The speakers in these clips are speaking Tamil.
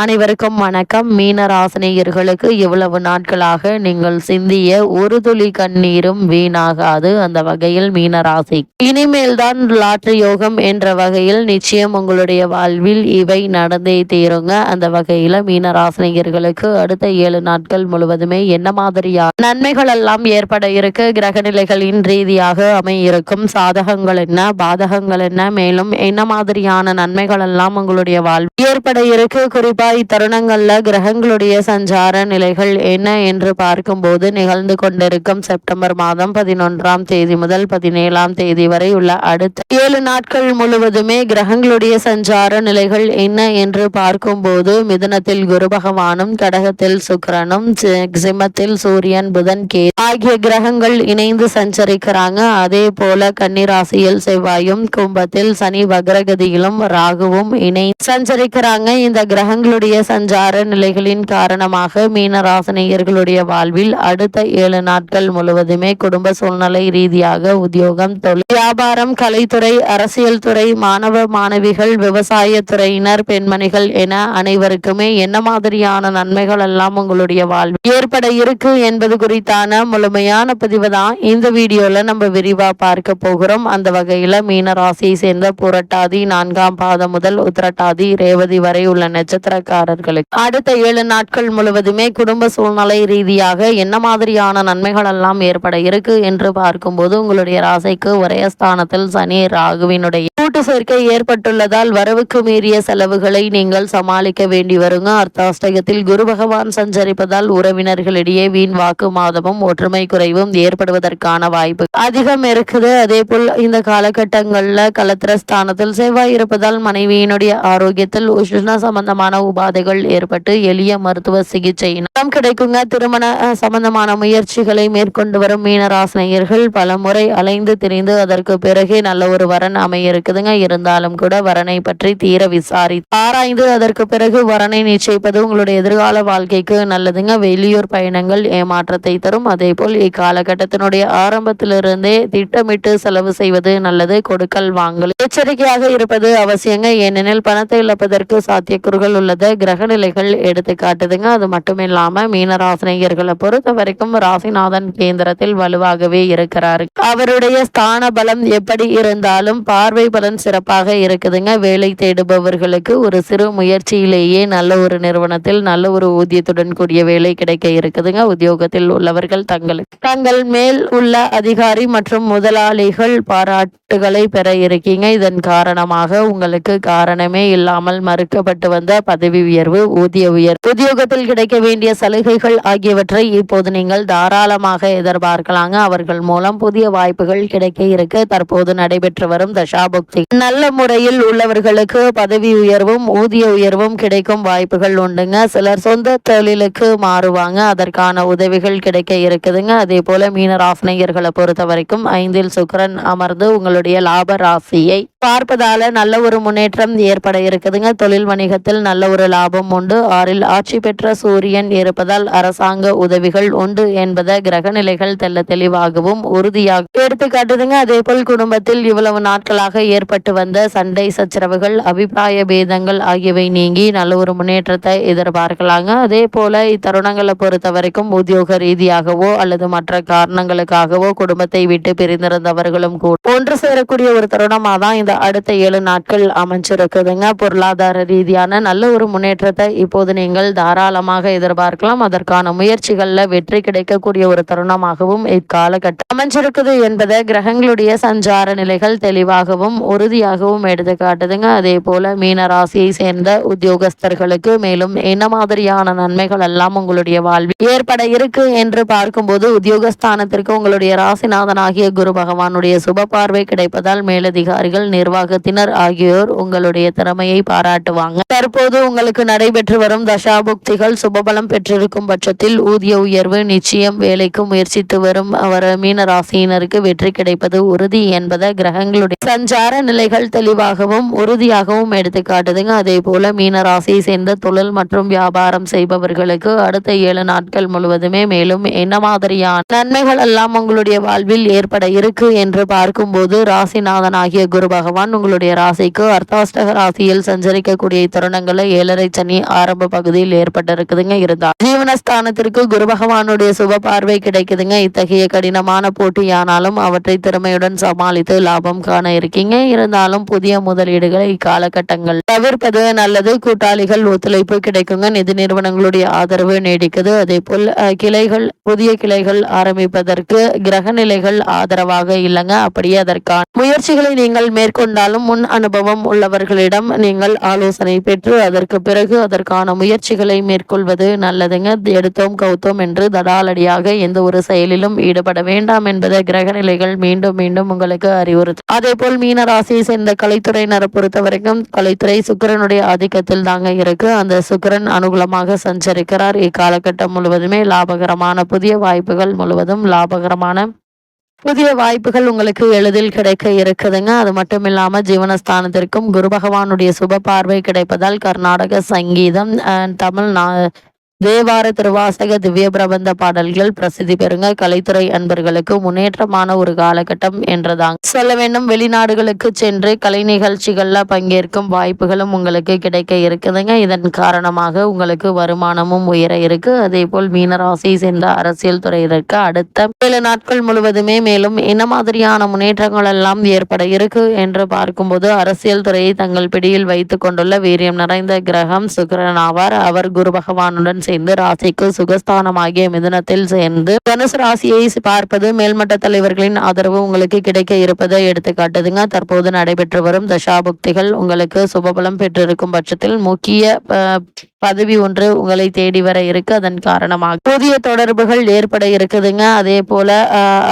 அனைவருக்கும் வணக்கம். மீன ராசினியர்களுக்கு இவ்வளவு நாட்களாக நீங்கள் சிந்திய ஒரு துளி கண்ணீரும் வீணாகாது. அந்த வகையில் மீன ராசி இனிமேல் தான் லாட்ரி யோகம் என்ற வகையில் நிச்சயம் உங்களுடைய வாழ்வில் இவை நடந்தே தீருங்க. அந்த வகையில மீன ராசினியர்களுக்கு அடுத்த ஏழு நாட்கள் முழுவதுமே என்ன மாதிரியா நன்மைகள் எல்லாம் ஏற்பட இருக்கு. கிரகநிலைகளின் ரீதியாக அமையிருக்கும். சாதகங்கள் என்ன பாதகங்கள் என்ன மேலும் என்ன மாதிரியான நன்மைகள் எல்லாம் உங்களுடைய வாழ்வில் ஏற்பட இருக்கு. குறிப்பா இத்தருணங்கள்ல கிரகங்களுடைய சஞ்சார நிலைகள் என்ன என்று பார்க்கும்போது நிகழ்ந்து கொண்டிருக்கும் செப்டம்பர் மாதம் பதினொன்றாம் தேதி முதல் பதினேழாம் தேதி வரை உள்ள அடுத்த ஏழு நாட்கள் முழுவதுமே கிரகங்களுடைய சஞ்சார நிலைகள் என்ன என்று பார்க்கும்போது மிதனத்தில் குரு பகவானும் கடகத்தில் சுக்கிரனும் சிம்மத்தில் சூரியன் புதன் கே ஆகிய கிரகங்கள் இணைந்து சஞ்சரிக்கிறாங்க. அதே போல கன்னிராசியில் செவ்வாயும் கும்பத்தில் சனி வக்ரகதியிலும் ராகுவும் இணை சஞ்சரிக்கிறாங்க. இந்த கிரகங்கள் கிரகங்களுடைய சஞ்சார நிலைகளின் காரணமாக மீனராசினியர்களுடைய வாழ்வில் அடுத்த ஏழு நாட்கள் முழுவதுமே குடும்ப சூழ்நிலை ரீதியாக உத்தியோகம் தொழில் வியாபாரம் கலைத்துறை அரசியல் துறை மாணவ மாணவிகள் விவசாய துறையினர் பெண்மணிகள் என அனைவருக்குமே என்ன மாதிரியான நன்மைகள் எல்லாம் உங்களுடைய வாழ்வில் ஏற்பட இருக்கு என்பது குறித்தான முழுமையான பதிவு தான் இந்த வீடியோல நம்ம விரிவா பார்க்க போகிறோம். அந்த வகையில மீனராசியை சேர்ந்த புரட்டாதி நான்காம் பாதம் முதல் உத்திரட்டாதி ரேவதி வரை உள்ள நட்சத்திரக்காரர்களுக்கு அடுத்த ஏழு நாட்கள் முழுவதுமே குடும்ப சூழ்நிலை ரீதியாக என்ன மாதிரியான நன்மைகள் எல்லாம் ஏற்பட இருக்கு என்று பார்க்கும்போது உங்களுடைய ராசிக்கு ஒரே ஸ்தானத்தில் சனி ராகுவினுடைய கூட்டு சேர்க்கை ஏற்பட்டுள்ளதால் வரவுக்கு மீறிய செலவுகளை நீங்கள் சமாளிக்க வேண்டி வருங்க. அர்த்தாஷ்டகத்தில் குரு பகவான் சஞ்சரிப்பதால் உறவினர்களிடையே வீண் வாக்கு மாதமும் ஒற்றுமை குறைவும் ஏற்படுவதற்கான வாய்ப்பு அதிகம் இருக்குது. அதே போல் இந்த காலகட்டங்கள்ல கலத்திர ஸ்தானத்தில் செவ்வாய் இருப்பதால் மனைவியினுடைய ஆரோக்கியத்தில் உஷ்ண சம்பந்தமான உபாதைகள் ஏற்பட்டு எளிய மருத்துவ சிகிச்சை நலம் கிடைக்குங்க. திருமண சம்பந்தமான முயற்சிகளை மேற்கொண்டு வரும் மீனராசினியர்கள் பல முறை அலைந்து திரிந்து அதற்கு பிறகே நல்ல ஒரு வரன் அமைய இருக்குதுங்க இருந்தாலும் கூட வரனை பற்றி தீர விசாரி ஆராய்ந்து அதற்கு பிறகு வரனை நிச்சயிப்பது உங்களுடைய எதிர்கால வாழ்க்கைக்கு நல்லதுங்க. வெளியூர் பயணங்கள் ஏமாற்றத்தை தரும். அதே போல் இக்காலகட்டத்தினுடைய ஆரம்பத்திலிருந்தே திட்டமிட்டு செலவு செய்வது நல்லது. கொடுக்கல் வாங்கல் எச்சரிக்கையாக இருப்பது அவசியங்க. ஏனெனில் பணத்தை இழப்பதற்கு சாத்தியக்கூறுகள் உள்ளது. கிரக நிலைகள் எடுத்து காட்டுதுங்க. அது மட்டும் இல்லாம மீனராசினியர்களை பொறுத்த வரைக்கும் ராசிநாதன் கேந்திரத்தில் வலுவாகவே இருக்கிறாரு. அவருடைய ஸ்தான பலம் எப்படி இருந்தாலும் பார்வை பலன் சிறப்பாக இருக்குதுங்க. வேலை தேடுபவர்களுக்கு ஒரு சிறு முயற்சியிலேயே நல்ல ஒரு நிறுவனத்தில் நல்ல ஒரு ஊதியத்துடன் கூடிய வேலை கிடைக்க இருக்குதுங்க. உத்தியோகத்தில் உள்ளவர்கள் தங்களுக்கு தங்கள் மேல் உள்ள அதிகாரி மற்றும் முதலாளிகள் பாராட்டுகளை பெற இருக்கீங்க. இதன் காரணமாக உங்களுக்கு காரணமே இல்லாமல் மறுக்கப்பட்டு வந்த பதவி உயர்வு ஊதிய உயர்வு உத்தியோகத்தில் கிடைக்க வேண்டிய சலுகைகள் ஆகியவற்றை இப்போது நீங்கள் தாராளமாக எதிர்பார்க்கலாங்க. அவர்கள் மூலம் புதிய வாய்ப்புகள் கிடைக்க இருக்கு. தற்போது நடைபெற்று வரும் தசாபுக்தி. நல்ல முறையில் உள்ளவர்களுக்கு பதவி உயர்வும் ஊதிய உயர்வும் கிடைக்கும் வாய்ப்புகள் உண்டுங்க. சிலர் சொந்த தொழிலுக்கு மாறுவாங்க. அதற்கான உதவிகள் கிடைக்க இருக்குதுங்க. அதே போல மீனராசினியர்களை பொறுத்த வரைக்கும் ஐந்தில் சுக்கிரன் அமர்ந்து உங்களுடைய லாப ராசியை பார்ப்பதால நல்ல ஒரு முன்னேற்றம் ஏற்பட இருக்குதுங்க. தொழில் வணிகத்தில் நல்ல ஒரு லாபம் உண்டு. ஆறில் ஆட்சி பெற்ற சூரியன் இருப்பதால் அரசாங்க உதவிகள் உண்டு என்பதை கிரக நிலைகள் தெல்ல தெளிவாகவும் உறுதியாக எடுத்து காட்டுதுங்க. அதே போல் குடும்பத்தில் இவ்வளவு நாட்களாக ஏற்பட்டு வந்த சண்டை சச்சரவுகள் அபிப்பிராய பேதங்கள் ஆகியவை நீங்கி நல்ல ஒரு முன்னேற்றத்தை எதிர்பார்க்கலாங்க. அதே போல இத்தருணங்களை பொறுத்த வரைக்கும் உத்தியோக ரீதியாகவோ அல்லது மற்ற காரணங்களுக்காகவோ குடும்பத்தை விட்டு பிரிந்திருந்தவர்களும் கூட ஒன்று சேரக்கூடிய ஒரு தருணமாக தான் இந்த அடுத்த ஏழு நாட்கள் அமைஞ்சிருக்குதுங்க. பொருளாதார ரீதியான நல்ல ஒரு முன்னேற்றத்தை இப்போது நீங்கள் தாராளமாக எதிர்பார்க்கலாம். அதற்கான முயற்சிகளில் வெற்றி கிடைக்கக்கூடிய ஒரு தருணமாகவும் இக்காலகட்டம் அமைஞ்சிருக்குது என்பதை கிரகங்களுடைய சஞ்சார நிலைகள் தெளிவாகவும் உறுதியாகவும் எடுத்து காட்டுதுங்க. அதே போல மீன ராசியை சேர்ந்த உத்தியோகஸ்தர்களுக்கு மேலும் என்ன மாதிரியான நன்மைகள் எல்லாம் உங்களுடைய வாழ்வில் ஏற்பட இருக்கு என்று பார்க்கும்போது உத்தியோகஸ்தானத்திற்கு உங்களுடைய ராசிநாதனாகிய குரு பகவானுடைய சுப பார்வை கிடைப்பதால் மேலதிகாரிகள் நிர்வாகத்தினர் ஆகியோர் உங்களுடைய திறமையை பாராட்டுவாங்க. தற்போது உங்களுக்கு நடைபெற்று வரும் தசாபுக்திகள் சுபபலம் பெற்றிருக்கும் பட்சத்தில் ஊதிய உயர்வு நிச்சயம் வேலைக்கு முயற்சித்து வரும் அவர் மீன ராசியினருக்கு வெற்றி கிடைப்பது உறுதி என்பதை கிரகங்களுடைய சஞ்சார நிலைகள் தெளிவாகவும் உறுதியாகவும் எடுத்து காட்டுதுங்க. அதே போல மீன ராசியை சேர்ந்த தொழில் மற்றும் வியாபாரம் செய்பவர்களுக்கு அடுத்த ஏழு நாட்கள் முழுவதுமே மேலும் என்ன மாதிரியான நன்மைகள் எல்லாம் உங்களுடைய வாழ்வில் ஏற்பட இருக்கு என்று பார்க்கும்போது ராசிநாதன் ஆகிய குரு பகவான் உங்களுடைய ராசிக்கு அர்த்தாஷ்டக ராசியில் சஞ்சரிக்கக்கூடிய தருணங்களை ஏழரை சனி ஆரம்ப பகுதியில் ஏற்பட்டிருக்குதுங்க. இருந்தால் ஜீவனஸ்தானத்திற்கு குரு பகவானுடைய சுப பார்வை கிடைக்குதுங்க. இத்தகைய கடினமான போட்டியானாலும் அவற்றை திறமையுடன் சமாளித்து லாபம் காண இருக்கீங்க. இருந்தாலும் புதிய முதலீடுகளை இக்காலகட்டங்கள் தவிர்ப்பது நல்லது. கூட்டாளிகள் ஒத்துழைப்பு கிடைக்குங்க. நிதி நிறுவனங்களுடைய ஆதரவு நீடிக்குது. அதே போல் கிளைகள் புதிய கிளைகள் ஆரம்பிப்பதற்கு கிரக நிலைகள் ஆதரவாக இல்லைங்க. அப்படியே அதற்கான முயற்சிகளை நீங்கள் மேற்கொண்டாலும் முன் அனுபவம் உள்ளவர்களிடம் நீங்கள் ஆலோசனை பெற்று அதற்கு பிறகு அதற்கான முயற்சிகளை மேற்கொள்வது நல்லதுங்க. எடுத்தோம் கவுத்தோம் என்று தடாலடியாக எந்த ஒரு செயலிலும் ஈடுபட வேண்டாம் என்பதை கிரக நிலைகள் மீண்டும் மீண்டும் உங்களுக்கு அறிவுறுத்தும். அதே போல் மீன ராசியை சேர்ந்த கலைத்துறையினரை பொறுத்த வரைக்கும் கலைத்துறை சுக்கிரனுடைய ஆதிக்கத்தில் தாங்க இருக்கு. அந்த சுக்கிரன் அனுகூலமாக சஞ்சரிக்கிறார். இக்காலகட்டம் முழுவதுமே லாபகரமான புதிய வாய்ப்புகள் முழுவதும் லாபகரமான புதிய வாய்ப்புகள் உங்களுக்கு எளிதில் கிடைக்க இருக்குதுங்க. அது மட்டும் இல்லாம ஜீவனஸ்தானத்திற்கும் குரு பகவானுடைய சுப பார்வை கிடைப்பதால் கர்நாடக சங்கீதம் அஹ், தமிழ் நா- தேவார திருவாசக திவ்ய பிரபந்த பாடல்கள் பிரசித்தி பெறுங்க. கலைத்துறை அன்பர்களுக்கு முன்னேற்றமான ஒரு காலகட்டம் என்றதாங்க சொல்ல வேண்டும் வெளிநாடுகளுக்கு சென்று கலை நிகழ்ச்சிகள்ல பங்கேற்கும் வாய்ப்புகளும் உங்களுக்கு கிடைக்க இருக்குதுங்க. இதன் காரணமாக உங்களுக்கு வருமானமும் உயர இருக்கு. அதே போல் மீனராசியை சேர்ந்த அரசியல் துறையினருக்கு அடுத்த ஏழு நாட்கள் முழுவதுமே மேலும் என்ன மாதிரியான முன்னேற்றங்கள் எல்லாம் ஏற்பட இருக்கு என்று பார்க்கும்போது அரசியல் துறையை தங்கள் பிடியில் வைத்துக் கொண்டுள்ள வீரியம் நிறைந்த கிரகம் சுக்கரன் ஆவார். அவர் குரு பகவானுடன் சேர்ந்து ராசிக்கு சுகஸ்தானமாகிய மிதுனத்தில் சேர்ந்து தனுசு ராசியை பார்ப்பது மேல்மட்ட தலைவர்களின் ஆதரவு உங்களுக்கு கிடைக்க இருப்பதை எடுத்துக்காட்டுதுங்க. தற்போது நடைபெற்று வரும் தசாபுக்திகள் உங்களுக்கு சுபபலம் பெற்றிருக்கும் பட்சத்தில் முக்கிய அஹ், பதவி ஒன்று உங்களை தேடி வர இருக்கு. அதன் காரணமாக புதிய தொடர்புகள் ஏற்பட இருக்குதுங்க. அதே போல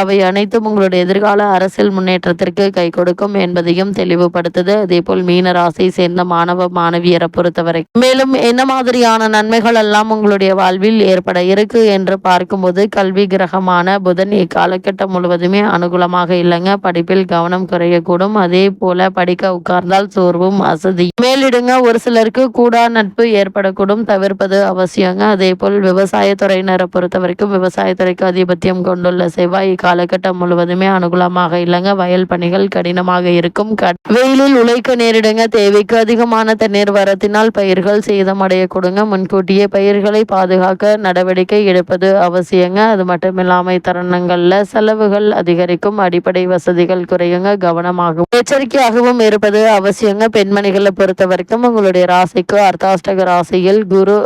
அவை அனைத்தும் உங்களுடைய எதிர்கால அரசியல் முன்னேற்றத்திற்கு கை கொடுக்கும் என்பதையும் தெளிவுபடுத்துது. அதே போல் மீன ராசியை சேர்ந்த மாணவ மாணவியரை பொறுத்தவரை. மேலும் என்ன மாதிரியான நன்மைகள் எல்லாம் உங்களுடைய வாழ்வில் ஏற்பட இருக்கு என்று பார்க்கும்போது கல்வி கிரகமான புதன் இக்காலகட்டம் முழுவதுமே அனுகூலமாக இல்லைங்க. படிப்பில் கவனம் குறையக்கூடும். அதே போல படிக்க உட்கார்ந்தால் சோர்வும் அசதி. மேலிடுங்க ஒரு சிலருக்கு கூடா நட்பு ஏற்படக்கூடும். தவிர்ப்பது அவசியங்க. அதே போல் விவசாயத்துறையினரை பொறுத்த வரைக்கும் விவசாயத்துறைக்கு அதிபத்தியம் கொண்டுள்ள செவ்வாய் காலகட்டம் முழுவதுமே அனுகூலமாக இல்லைங்க. வயல் பணிகள் கடினமாக இருக்கும். வெயிலில் உழைக்க நேரிடுங்க. தேவைக்கு அதிகமான தண்ணீர் வரத்தினால் பயிர்கள் சேதமடைய கொடுங்க. முன்கூட்டியே பயிர்களை பாதுகாக்க நடவடிக்கை எடுப்பது அவசியங்க. அது மட்டும் இல்லாமல் தருணங்கள்ல செலவுகள் அதிகரிக்கும். அடிப்படை வசதிகள் குறையுங்க. கவனமாகவும் எச்சரிக்கையாகவும் இருப்பது அவசியங்க. பெண்மணிகளை பொறுத்த வரைக்கும் உங்களுடைய ராசிக்கு அர்த்தாஷ்டக ராசியில் குரு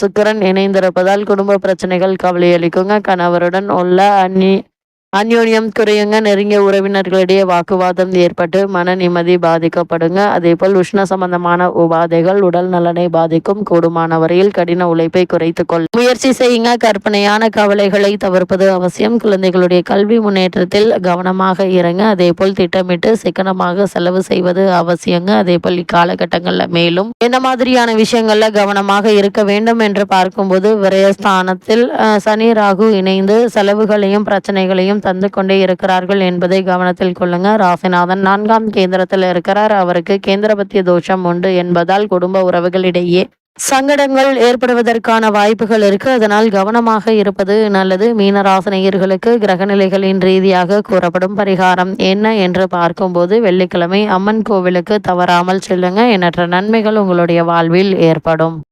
சுக்கரன் இணைந்திருப்பதால் குடும்ப பிரச்சனைகள் கவலையளிக்குங்க. கணவருடன் உள்ள அந்நி அந்யோன்யம் குறையுங்க நெருங்கிய உறவினர்களிடையே வாக்குவாதம் ஏற்பட்டு மன நிம்மதி பாதிக்கப்படுங்க. அதே போல் உஷ்ண சம்பந்தமான உபாதைகள் உடல் நலனை பாதிக்கும். கூடுமான வரையில் கடின உழைப்பை குறைத்து கொள். முயற்சி செய்யுங்க. கற்பனையான கவலைகளை தவிர்ப்பது அவசியம். குழந்தைகளுடைய கல்வி முன்னேற்றத்தில் கவனமாக இருங்க அதே போல் திட்டமிட்டு சிக்கனமாக செலவு செய்வது அவசியங்க. அதே போல் இக்காலகட்டங்கள்ல மேலும் என்ன மாதிரியான விஷயங்கள்ல கவனமாக இருக்க வேண்டும் என்று பார்க்கும்போது விரயஸ்தானத்தில் சனி ராகு இணைந்து செலவுகளையும் பிரச்சனைகளையும் தந்து கொண்டே இருக்கிறார்கள் என்பதை கவனத்தில் கொள்ளுங்க. ராசிநாதன் நான்காம் கேந்திரத்தில் இருக்கிறார். அவருக்கு கேந்திரபத்திய தோஷம் உண்டு என்பதால் குடும்ப உறவுகளிடையே சங்கடங்கள் ஏற்படுவதற்கான வாய்ப்புகள் இருக்கு. அதனால் கவனமாக இருப்பது நல்லது. மீனராசினியர்களுக்கு கிரகநிலைகளின் ரீதியாக கூறப்படும் பரிகாரம் என்ன என்று பார்க்கும்போது வெள்ளிக்கிழமை அம்மன் கோவிலுக்கு தவறாமல் செல்லுங்க. எண்ணற்ற நன்மைகள் உங்களுடைய வாழ்வில் ஏற்படும்.